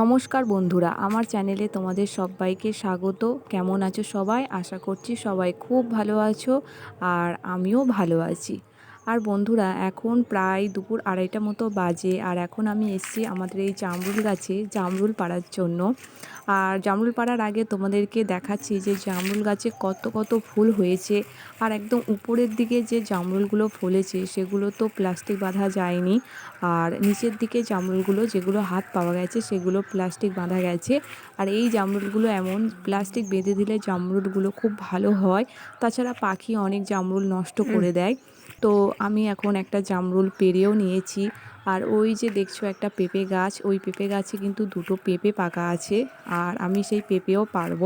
নমস্কার বন্ধুরা, আমার চ্যানেলে তোমাদের সবাইকে স্বাগত। কেমন আছো সবাই? আশা করছি সবাই খুব ভালো আছো আর আমিও ভালো আছি। আর বন্ধুরা এখন প্রায় দুপুর আড়াইটা মতো বাজে আর এখন আমি এসেছি আমাদের এই জামরুল গাছে জামরুল পাড়ার জন্য। আর জামরুল পাড়ার আগে তোমাদেরকে দেখাচ্ছি যে জামরুল গাছে কত কত ফুল হয়েছে আর একদম উপরের দিকে যে জামরুলগুলো ফলেছে সেগুলো তো প্লাস্টিক বাঁধা যায়নি। আর নিচের দিকে জামরুলগুলো যেগুলো হাত পাওয়া গেছে সেগুলো প্লাস্টিক বাঁধা গেছে। আর এই জামরুলগুলো এমন প্লাস্টিক বেঁধে দিলে জামরুলগুলো খুব ভালো হয়। তাছাড়া পাখি অনেক জামরুল নষ্ট করে দেয়। তো আমি এখন একটা জামরুল পেরেও নিয়েছি। আর ওই যে দেখছ একটা পেঁপে গাছ, ওই পেঁপে গাছে কিন্তু দুটো পেঁপে পাকা আছে আর আমি সেই পেঁপেও পারব।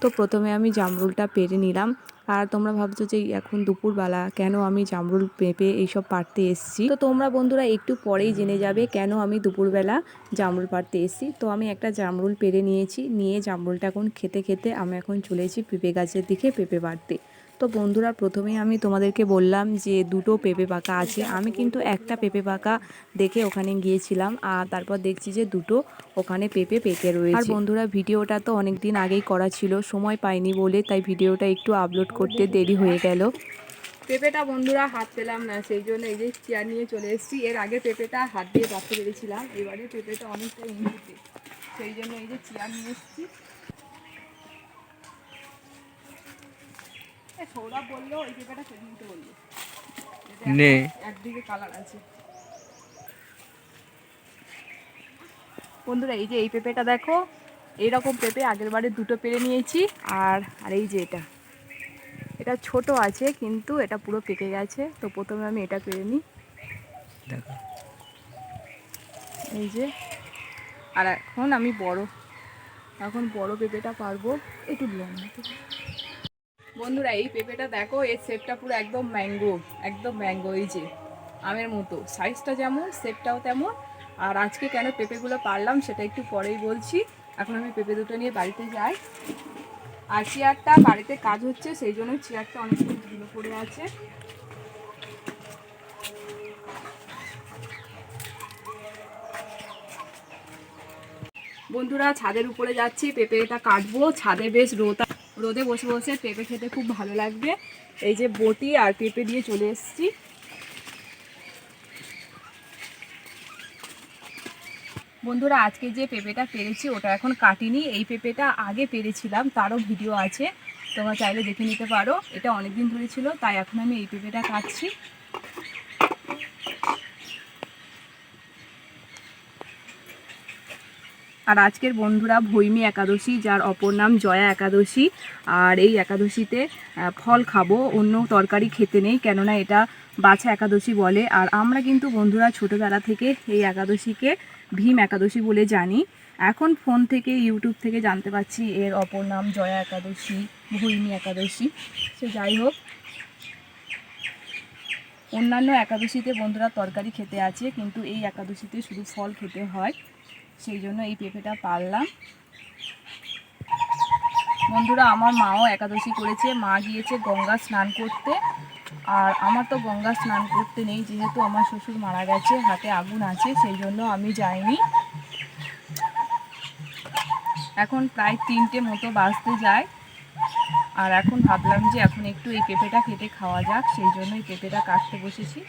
তো প্রথমে আমি জামরুলটা পেরে নিলাম। আর তোমরা ভাবছ যে এখন দুপুরবেলা কেন আমি জামরুল, পেঁপে এইসব পাড়তে এসেছি? তো তোমরা বন্ধুরা একটু পরেই জেনে যাবে কেন আমি দুপুরবেলা জামরুল পাড়তে এসেছি। তো আমি একটা জামরুল পেরে নিয়েছি, নিয়ে জামরুলটা এখন খেতে খেতে আমি এখন চলেছি পেঁপে গাছের দিকে পেঁপে পাড়তে। তো বন্ধুরা, প্রথমেই আমি তোমাদেরকে বললাম যে দুটো পেঁপে পাকা আছে। আমি কিন্তু একটা পেঁপে পাকা দেখে ওখানে গিয়েছিলাম আর তারপর দেখছি যে দুটো ওখানে পেঁপে পেকে রয়েছে। আর বন্ধুরা, ভিডিওটা তো অনেক দিন আগেই করা ছিল, সময় পাইনি বলে, তাই ভিডিওটা একটু আপলোড করতে দেরি হয়ে গেল। পেঁপেটা বন্ধুরা হাত পেলাম না, সেই জন্য এই যে চেয়ার নিয়ে চলে এসেছি। এর আগে পেঁপেটা হাত দিয়ে পাততে পেরেছিলাম, এবারে পেঁপেটা অনেকটা উঁচুতে সেই জন্য এই যে চেয়ার নিয়ে এসেছি। সৌরভ বলল ওই পেঁপেটা ফেলে নিতে বলল। নে। একদিকে কালার আছে। বন্ধুরা এই যে এই পেঁপেটা দেখো এইরকম পেঁপে আগের বারে দুটো পেরে নিয়েছি আর আর এই যে এটা। এটা ছোট আছে কিন্তু এটা পুরো পেকে গেছে তো প্রথমে আমি এটা পেরে নিই। দেখো। এই যে আর এখন আমি বড় এখন বড় পেঁপেটা পারব একটু লং বন্ধুরা, এই পেঁপেটা দেখো, এর শেপটা পুরো একদম ম্যাঙ্গো একদম ম্যাঙ্গো এই যে আমের মতো। সাইজটা যেমন শেপটাও তেমন। আর আজকে কেন পেঁপেগুলো পারলাম, সেটা একটু পরেই বলছি। এখন আমি পেঁপে দুটো নিয়ে বাড়িতে যাই। আর চেয়ারটা বাড়িতে কাজ হচ্ছে, সেই জন্য চেয়ারটা অনেকটা ধুলো পড়ে আছে। বন্ধুরা, ছাদের উপরে যাচ্ছি, পেঁপেটা কাটবো। ছাদে বেশ রোদ রোদে বসে বসে পেঁপে খেতে খুব ভালো লাগবে। এই যে বটি আর পেঁপে দিয়ে চলে এসছি। বন্ধুরা, আজকে যে পেঁপেটা পেরেছি, ওটা এখন কাটিনি। এই পেঁপেটা আগে পেরেছিলাম, তারও ভিডিও আছে। তোমরা চাইলে দেখে নিতে পারো। এটা অনেক দিন ধরে ছিল, তাই এখন আমি এই পেঁপেটা কাটছি। আর আজকের বন্ধুরা ভৈমী একাদশী, যার অপর নাম জয়া একাদশী। আর এই একাদশীতে ফল খাব, অন্য তরকারি খেতে নেই, কেননা এটা বাছা একাদশী বলে। আর আমরা কিন্তু বন্ধুরা ছোটোবেলা থেকে এই একাদশীকে ভীম একাদশী বলে জানি। এখন ফোন থেকে, ইউটিউব থেকে জানতে পারছি এর অপর নাম জয়া একাদশী, ভৈমী একাদশী। সে যাই হোক, অন্যান্য একাদশীতে বন্ধুরা তরকারি খেতে আছে, কিন্তু এই একাদশীতে শুধু ফল খেতে হয়। সেই জন্য এই পেঁপেটা পারলাম। বন্ধুরা, আমার মাও একাদশী করেছে, মা গিয়েছে গঙ্গা স্নান করতে। আর আমার তো গঙ্গা স্নান করতে নেই, যেহেতু আমার শ্বশুর মারা গেছে, হাতে আগুন আছে, সেই জন্য আমি যাইনি। এখন প্রায় তিনটে মতো বাজতে যায়। আর এখন ভাবলাম যে এখন একটু এই পেঁপেটা কেটে খাওয়া যাক, সেই জন্য এই পেঁপেটা কাটতে বসেছি।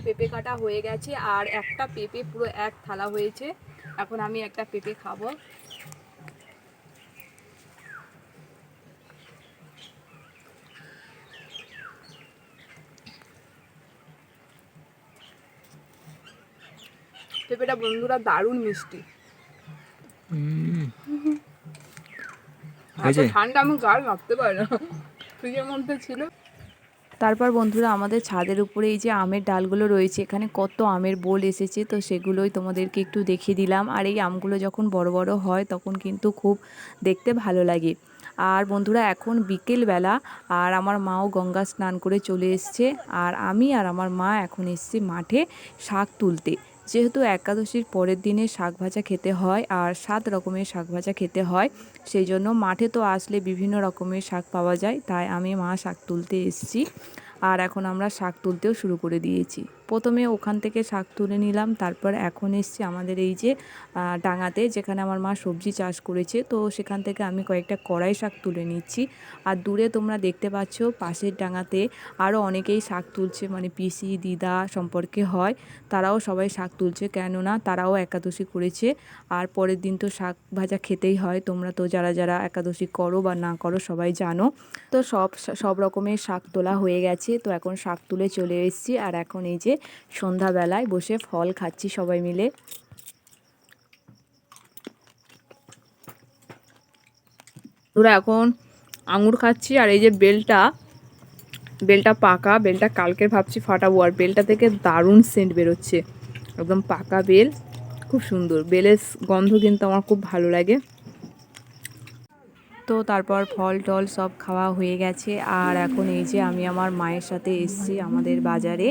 আমার পেঁপে কাটা হয়ে গেছে আর একটা পেঁপে পুরো এক থালা হয়েছে। এখন আমি একটা পেঁপে খাব। পেঁপেটা বন্ধুরা দারুণ মিষ্টি। ঠান্ডা আমি গাল রাখতে পারি না। ফ্রিজের মধ্যে ছিল। তারপর বন্ধুরা আমাদের ছাদের উপরে এই যে আমের ডালগুলো রয়েছে, এখানে কত আমের বোল এসেছে, তো সেগুলোই তোমাদেরকে একটু দেখিয়ে দিলাম। আর এই আমগুলো যখন বড় বড় হয় তখন কিন্তু খুব দেখতে ভালো লাগে। আর বন্ধুরা এখন বিকেলবেলা আর আমার মাও গঙ্গা স্নান করে চলে এসছে, আর আমি আর আমার মা এখন এসছি মাঠে শাক তুলতে। যেহেতু একাদশীর পরের দিনে শাক ভাজা খেতে হয় আর সাত রকমের শাক ভাজা খেতে হয়, সেই জন্য মাঠে তো আসলে বিভিন্ন রকমের শাক পাওয়া যায়, তাই আমি মা শাক তুলতে এসেছি। আর এখন আমরা শাক তুলতেও শুরু করে দিয়েছি। প্রথমে ওখান থেকে শাক তুলে নিলাম, তারপর এখন এসছি আমাদের এই যে ডাঙাতে যেখানে আমার মা সবজি চাষ করেছে। তো সেখান থেকে আমি কয়েকটা কড়াই শাক তুলে নিচ্ছি। আর দূরে তোমরা দেখতে পাচ্ছ, পাশের ডাঙাতে আরও অনেকেই শাক তুলছে মানে পিসি, দিদা সম্পর্কে হয়, তারাও সবাই শাক তুলছে। কেননা তারাও একাদশী করেছে। আর পরের দিন তো শাক ভাজা খেতেই হয়। তোমরা তো যারা যারা একাদশী করো বা না করো সবাই জানো। তো সব সব রকমের শাক তোলা হয়ে গেছে। তো এখন শাক তুলে চলে এসেছি। আর এখন এই যে সন্ধ্যাবেলায় বসে ফল খাচ্ছি সবাই মিলে। তোরা এখন আঙুর খাচ্ছি আর এই যে বেলটা বেলটা পাকা, বেলটা কালকে ভাবছি ফাটাবো আর বেলটা থেকে দারুণ সেন্ট বেরোচ্ছে। একদম পাকা বেল, খুব সুন্দর। বেলের গন্ধ কিন্তু আমার খুব ভালো লাগে। তো তারপর ফল টল সব খাওয়া হয়ে গেছে। আর এখন এই যে আমি আমার মায়ের সাথে এসেছি আমাদের বাজারে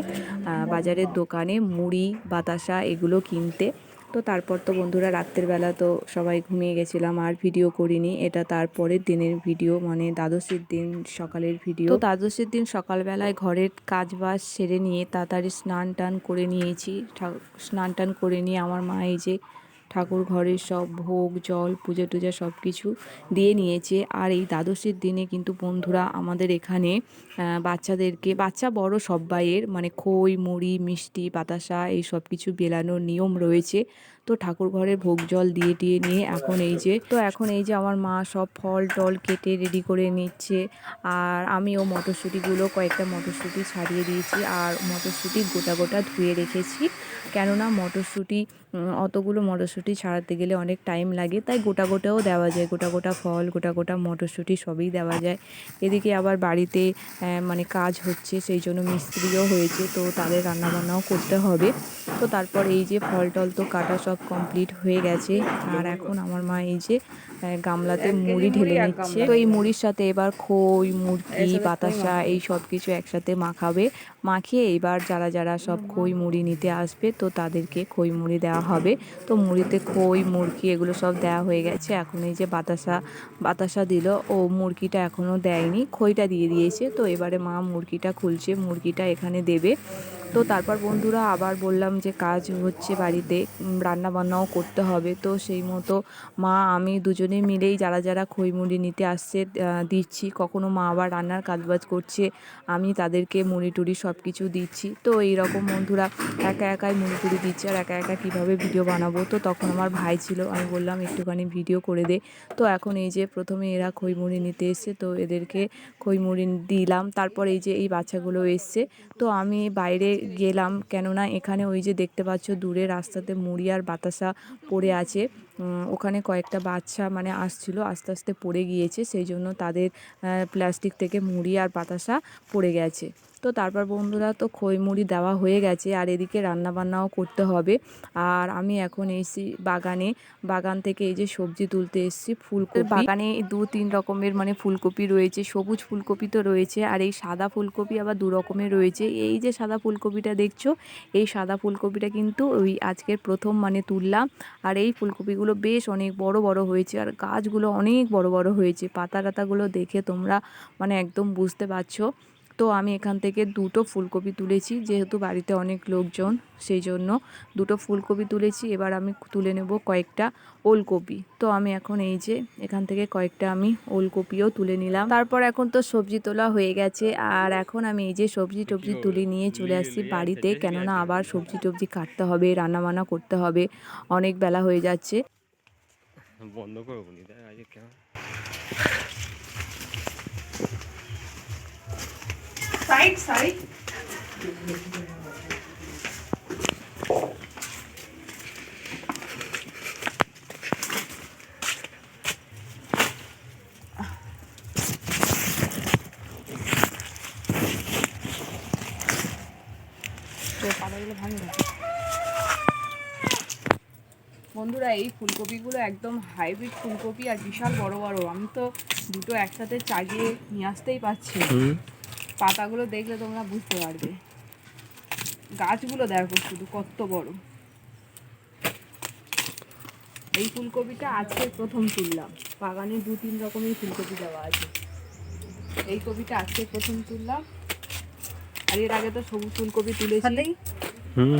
বাজারের দোকানে মুড়ি, বাতাসা এগুলো কিনতে। তো তারপর তো বন্ধুরা রাত্রের বেলা তো সবাই ঘুমিয়ে গেছিলাম, আর ভিডিও করিনি। এটা তারপরের দিনের ভিডিও মানে দ্বাদশীর দিন সকালের ভিডিও। দ্বাদশীর দিন সকালবেলায় ঘরের কাজ বাজ সেরে নিয়ে তাড়াতাড়ি স্নান টান করে নিয়েছি। স্নান টান করে নিয়ে আমার মা এই যে ঠাকুর ঘরের সব ভোগ, জল, পূজা টুজা সব কিছু দিয়ে নিয়েছে। আর এই দ্বাদশীর দিনে কিন্তু বন্ধুরা আমাদের এখানে বাচ্চাদেরকে, বাচ্চা বড় সব্বাইয়ের মানে খই, মুড়ি, মিষ্টি, বাতাসা, এই সব কিছু বেলানোর নিয়ম রয়েছে। তো ঠাকুর ঘরে ভোগ, জল দিয়ে টিয়ে নিয়ে এখন এই যে, তো এখন এই যে আমার মা সব ফল টল কেটে রেডি করে নিচ্ছে। আর আমিও মটরশুঁটিগুলো কয়েকটা মটরশুঁটি ছাড়িয়ে দিয়েছি। আর মটরশুঁটি গোটা গোটা ধুয়ে রেখেছি। কেননা মটরশুঁটি অতগুলো মটরশুঁটি ছাড়াতে গেলে অনেক টাইম লাগে তাই গোটা গোটাও দেওয়া যায়। গোটা গোটা ফল গোটা গোটা মটরশুঁটি সবই দেওয়া যায়। এদিকে আবার বাড়িতে মানে কাজ হচ্ছে সেই জন্য মিস্ত্রিও হয়েছে তো তাদের রান্নাবান্নাও করতে হবে। তো তারপর এই যে ফল টল তো কাটা সব কমপ্লিট হয়ে গেছে। আর এখন আমার মা এই যে গামলাতে মুড়ি ঢেলে নিচ্ছে। তো এই মুড়ির সাথে এবার খই মুরগি বাতাসা এই সব কিছু একসাথে মাখাবে। মাখিয়ে এবার যারা যারা সব খই মুড়ি নিতে আসবে তো তাদেরকে খই মুড়ি দেওয়া হবে। তো মুড়িতে খই মুরগি এগুলো সব দেওয়া হয়ে গেছে। এখন এই যে বাতাসা বাতাসা দিল ও মুরগিটা এখনও দেয়নি। খইটা দিয়ে দিয়েছে। তো এবারে মা মুরগিটা খুলছে মুরগিটা এখানে দেবে। তো তারপর বন্ধুরা আবার বললাম যে কাজ হচ্ছে বাড়িতে রান্না বান্নাও করতে হবে। তো সেই মতো মা আমি দুজনে মিলেই যারা যারা খইমুড়ি নিতে আসছে দিচ্ছি। কখনো মা আবার রান্নার কাজবাজ করছে, আমি তাদেরকে মুড়ি টুড়ি সব কিছু দিচ্ছি। তো এই রকম বন্ধুরা একা একাই মুড়ি টুড়ি দিচ্ছে আর একা একা কীভাবে ভিডিও বানাবো? তো তখন আমার ভাই ছিল, আমি বললাম, একটুখানি ভিডিও করে দে। তো এখন এই যে প্রথমে এরা খইমুড়ি নিতে এসছে, তো এদেরকে খইমুড়ি দিলাম। তারপর এই যে এই বাচ্চাগুলো এসছে, তো আমি বাইরে গেলাম। কেননা এখানে ওই যে দেখতে পাচ্ছ, দূরে রাস্তাতে মুড়ি আর বাতাসা পড়ে আছে। ওখানে কয়েকটা বাচ্চা মানে আসছিল, আস্তে আস্তে পড়ে গিয়েছে, সেই জন্য তাদের প্লাস্টিক থেকে মুড়ি আর বাতাসা পড়ে গেছে। তো তারপর বন্ধুরা তো খই মুড়ি দেওয়া হয়ে গেছে, আর এদিকে রান্না বান্নাও করতে হবে। আর আমি এখন এসেছি বাগানে। বাগান থেকে এই যে সবজি তুলতে এসেছি, ফুলকপি। বাগানে দু তিন রকমের মানে ফুলকপি রয়েছে, সবুজ ফুলকপি তো রয়েছে, আর এই সাদা ফুলকপি আবার দু রকমের রয়েছে। এই যে সাদা ফুলকপিটা দেখছ, এই সাদা ফুলকপিটা কিন্তু ওই আজকের প্রথম মানে তুললাম। আর এই ফুলকপিগুলো বেশ অনেক বড় বড় হয়েছে, আর গাছগুলো অনেক বড় বড় হয়েছে। পাতা টাতাগুলো দেখে তোমরা মানে একদম বুঝতে পারছ। তো আমি এখান থেকে দুটো ফুলকপি তুলেছি, যেহেতু বাড়িতে অনেক লোকজন, সেই জন্য দুটো ফুলকপি তুলেছি। এবার আমি তুলে নেব কয়েকটা ওলকপি। তো আমি এখন এই যে এখান থেকে কয়েকটা আমি ওলকপিও তুলে নিলাম। তারপর এখন তো সবজি তোলা হয়ে গেছে, আর এখন আমি এই যে সবজি টবজি তুলে নিয়ে চলে আসছি বাড়িতে। কেননা আবার সবজি টবজি কাটতে হবে রান্না বান্না করতে হবে, অনেক বেলা হয়ে যাচ্ছে। বন্ধ করব কেন? সাইড সাইড বন্ধুরা এই ফুলকপিগুলো একদম হাইব্রিড ফুলকপি আর বিশাল বড় বড়। আমি তো দুটো একসাথে চাগিয়ে নিয়ে আসতেই পারছি পাতাগুলো দেখলে তোমরা বুঝতে পারবে। গাছগুলো দেখো শুধু কত বড়। এই ফুলকপিটা আজকে প্রথম তুললাম। বাগানে দু তিন রকমের ফুলকপি দেওয়া আছে। এই কপিটা আজকে প্রথম তুললাম। আর এর আগে তো সবুজ ফুলকপি তুলেছি। হুম।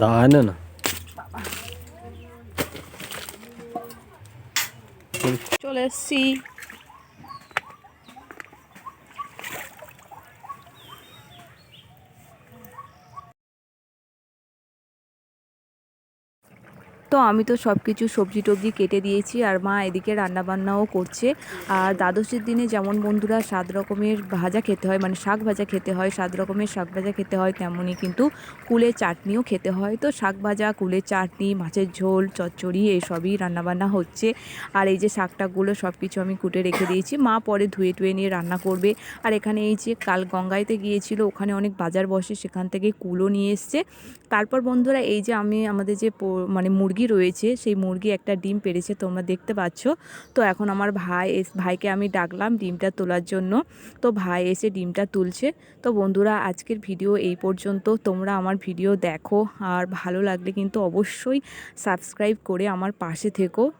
দাঁড়ায় না। চলে এসছি। তো আমি তো সব কিছু সবজি টবজি কেটে দিয়েছি আর মা এদিকে রান্নাবান্নাও করছে। আর দ্বাদশীর দিনে যেমন বন্ধুরা সাত রকমের ভাজা খেতে হয় মানে শাক ভাজা খেতে হয় সাত রকমের শাক ভাজা খেতে হয়, তেমনই কিন্তু কুলের চাটনিও খেতে হয়। তো শাক ভাজা, কুলের চাটনি, মাছের ঝোল, চচ্চড়ি এসবই রান্নাবান্না হচ্ছে। আর এই যে শাক টাকগুলো সব কিছু আমি কুটে রেখে দিয়েছি, মা পরে ধুয়ে টুয়ে নিয়ে রান্না করবে। আর এখানে এই যে কাল গঙ্গাইতে গিয়েছিল, ওখানে অনেক বাজার বসে, সেখান থেকে কুলো নিয়ে এসছে। তারপর বন্ধুরা এই যে আমি আমাদের যে মানে মুরগি রয়েছে, সেই মুরগি একটা ডিম পেরেছে, তোমরা দেখতে পাচ্ছ। তো এখন আমার ভাই এস- ভাইকে আমি ডাকলাম ডিমটা তোলার জন্য। তো ভাই এসে ডিমটা তুলছে। তো বন্ধুরা, আজকের ভিডিও এই পর্যন্ত। তোমরা আমার ভিডিও দেখো, আর ভালো লাগলে কিন্তু অবশ্যই সাবস্ক্রাইব করে আমার পাশে থেকো।